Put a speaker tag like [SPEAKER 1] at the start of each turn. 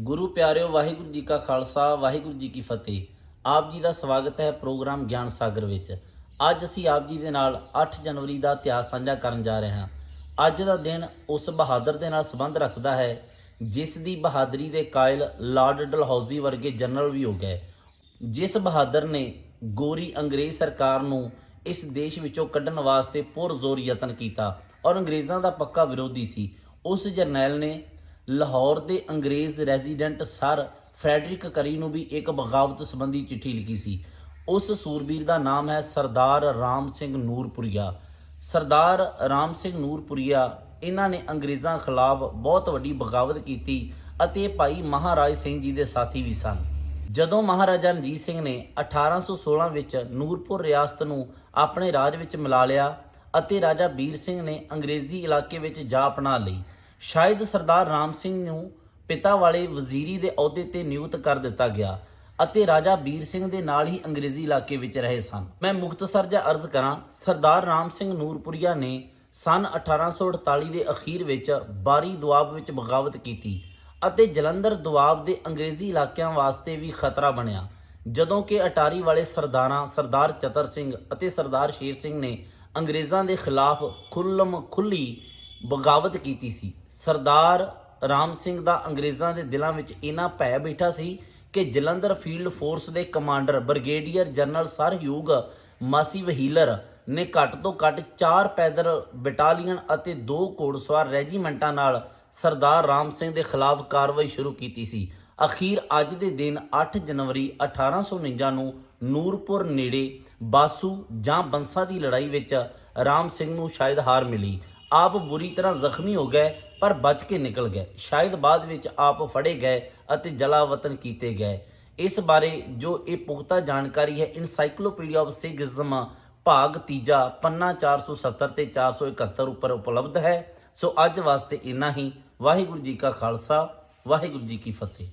[SPEAKER 1] ਗੁਰੂ ਪਿਆਰਿਓ, ਵਾਹਿਗੁਰੂ ਜੀ ਕਾ ਖਾਲਸਾ, ਵਾਹਿਗੁਰੂ ਜੀ ਕੀ ਫਤਿਹ। ਆਪ ਜੀ ਦਾ ਸਵਾਗਤ ਹੈ ਪ੍ਰੋਗਰਾਮ ਗਿਆਨ ਸਾਗਰ ਵਿੱਚ। ਅੱਜ ਅਸੀਂ ਆਪ ਜੀ ਦੇ ਨਾਲ 8 ਜਨਵਰੀ ਦਾ ਇਤਿਹਾਸ ਸਾਂਝਾ ਕਰਨ ਜਾ ਰਹੇ ਹਾਂ। ਅੱਜ ਦਾ ਦਿਨ ਉਸ ਬਹਾਦਰ ਦੇ ਨਾਲ ਸੰਬੰਧ ਰੱਖਦਾ ਹੈ, ਜਿਸ ਦੀ ਬਹਾਦਰੀ ਦੇ ਕਾਇਲ ਲਾਰਡ ਡਲਹੌਜ਼ੀ ਵਰਗੇ ਜਨਰਲ ਵੀ ਹੋ ਗਏ। ਜਿਸ ਬਹਾਦਰ ਨੇ ਗੋਰੀ ਅੰਗਰੇਜ਼ ਸਰਕਾਰ ਨੂੰ ਇਸ ਦੇਸ਼ ਵਿੱਚੋਂ ਕੱਢਣ ਵਾਸਤੇ ਪੁਰਜ਼ੋਰ ਯਤਨ ਕੀਤਾ ਔਰ ਅੰਗਰੇਜ਼ਾਂ ਦਾ ਪੱਕਾ ਵਿਰੋਧੀ ਸੀ, ਉਸ ਜਰਨੈਲ ਨੇ ਲਾਹੌਰ ਦੇ ਅੰਗਰੇਜ਼ ਰੈਜ਼ੀਡੈਂਟ ਸਰ ਫਰੈਡਰਿਕ ਕਰੀ ਨੂੰ ਵੀ ਇੱਕ ਬਗਾਵਤ ਸੰਬੰਧੀ ਚਿੱਠੀ ਲਿਖੀ ਸੀ। ਉਸ ਸੂਰਬੀਰ ਦਾ ਨਾਮ ਹੈ ਸਰਦਾਰ ਰਾਮ ਸਿੰਘ ਨੂਰਪੁਰੀਆ। ਸਰਦਾਰ ਰਾਮ ਸਿੰਘ ਨੂਰਪੁਰੀਆ, ਇਹਨਾਂ ਨੇ ਅੰਗਰੇਜ਼ਾਂ ਖਿਲਾਫ ਬਹੁਤ ਵੱਡੀ ਬਗਾਵਤ ਕੀਤੀ ਅਤੇ ਭਾਈ ਮਹਾਰਾਜ ਸਿੰਘ ਜੀ ਦੇ ਸਾਥੀ ਵੀ ਸਨ। ਜਦੋਂ ਮਹਾਰਾਜਾ ਰਣਜੀਤ ਸਿੰਘ ਨੇ 1816 ਵਿੱਚ ਨੂਰਪੁਰ ਰਿਆਸਤ ਨੂੰ ਆਪਣੇ ਰਾਜ ਵਿੱਚ ਮਿਲਾ ਲਿਆ ਅਤੇ ਰਾਜਾ ਵੀਰ ਸਿੰਘ ਨੇ ਅੰਗਰੇਜ਼ੀ ਇਲਾਕੇ ਵਿੱਚ ਜਾ ਅਪਣਾ ਲਈ ਸ਼ਾਇਦ ਸਰਦਾਰ ਰਾਮ ਸਿੰਘ ਨੂੰ ਪਿਤਾ ਵਾਲੇ ਵਜ਼ੀਰੀ ਦੇ ਅਹੁਦੇ ਤੇ ਨਿਯੁਕਤ ਕਰ ਦਿੱਤਾ ਗਿਆ ਅਤੇ ਰਾਜਾ ਵੀਰ ਸਿੰਘ ਦੇ ਨਾਲ ਹੀ ਅੰਗਰੇਜ਼ੀ ਇਲਾਕੇ ਵਿੱਚ ਰਹੇ ਸਨ। ਮੈਂ ਮੁਖਤਸਰ ਜਿਹਾ ਅਰਜ਼ ਕਰਾਂ, ਸਰਦਾਰ ਰਾਮ ਸਿੰਘ ਨੂਰਪੁਰੀਆ ਨੇ ਸਨ 1848 ਦੇ ਅਖੀਰ ਵਿੱਚ ਬਾਰੀ ਦੁਆਬ ਵਿੱਚ ਬਗਾਵਤ ਕੀਤੀ ਅਤੇ ਜਲੰਧਰ ਦੁਆਬ ਦੇ ਅੰਗਰੇਜ਼ੀ ਇਲਾਕਿਆਂ ਵਾਸਤੇ ਵੀ ਖਤਰਾ ਬਣਿਆ, ਜਦੋਂ ਕਿ ਅਟਾਰੀ ਵਾਲੇ ਸਰਦਾਰਾਂ ਸਰਦਾਰ ਚਤਰ ਸਿੰਘ ਅਤੇ ਸਰਦਾਰ ਸ਼ੇਰ ਸਿੰਘ ਨੇ ਅੰਗਰੇਜ਼ਾਂ ਦੇ ਖਿਲਾਫ ਖੁੱਲਮ ਖੁੱਲੀ ਬਗਾਵਤ ਕੀਤੀ ਸੀ। ਸਰਦਾਰ ਰਾਮ ਸਿੰਘ ਦਾ ਅੰਗਰੇਜ਼ਾਂ ਦੇ ਦਿਲਾਂ ਵਿੱਚ ਇਨਾ ਭੈ ਬੈਠਾ ਸੀ ਕਿ ਜਲੰਧਰ ਫੀਲਡ ਫੋਰਸ ਦੇ commander brigadier general sir Hugh Massy Wheeler ਨੇ ਘੱਟ ਤੋਂ ਘੱਟ 4 ਪੈਦਲ ਬਟਾਲੀਅਨ ਅਤੇ 2 ਘੋੜਸਵਾਰ ਰੈਜੀਮੈਂਟਾਂ ਨਾਲ ਸਰਦਾਰ ਰਾਮ ਸਿੰਘ ਦੇ ਖਿਲਾਫ ਕਾਰਵਾਈ ਸ਼ੁਰੂ ਕੀਤੀ ਸੀ। ਅਖੀਰ ਅੱਜ ਦੇ ਦਿਨ 8 ਜਨਵਰੀ 1849 ਨੂੰ ਨੂਰਪੁਰ ਨੇੜੇ ਬਾਸੂ ਜਾਂ ਬੰਸਾ ਦੀ ਲੜਾਈ ਵਿੱਚ ਰਾਮ ਸਿੰਘ ਨੂੰ ਸ਼ਾਇਦ ਹਾਰ ਮਿਲੀ। ਆਪ ਬੁਰੀ ਤਰ੍ਹਾਂ ਜ਼ਖਮੀ ਹੋ ਗਏ, ਪਰ ਬਚ ਕੇ ਨਿਕਲ ਗਏ। ਸ਼ਾਇਦ ਬਾਅਦ ਵਿੱਚ ਆਪ ਫੜੇ ਗਏ ਅਤੇ ਜਲਾਵਤਨ ਕੀਤੇ ਗਏ। ਇਸ ਬਾਰੇ ਜੋ ਇਹ ਪੁਖਤਾ ਜਾਣਕਾਰੀ ਹੈ ਇਨਸਾਈਕਲੋਪੀਡੀਆ ਆਫ ਸਿਗਿਜ਼ਮ ਭਾਗ ਤੀਜਾ, ਪੰਨਾ 470 ਤੇ 471 ਉੱਪਰ ਉਪਲਬਧ ਹੈ। ਸੋ ਅੱਜ ਵਾਸਤੇ ਇੰਨਾ ਹੀ। ਵਾਹਿਗੁਰੂ ਜੀ ਕਾ ਖਾਲਸਾ, ਵਾਹਿਗੁਰੂ ਜੀ ਕੀ ਫਤਿਹ।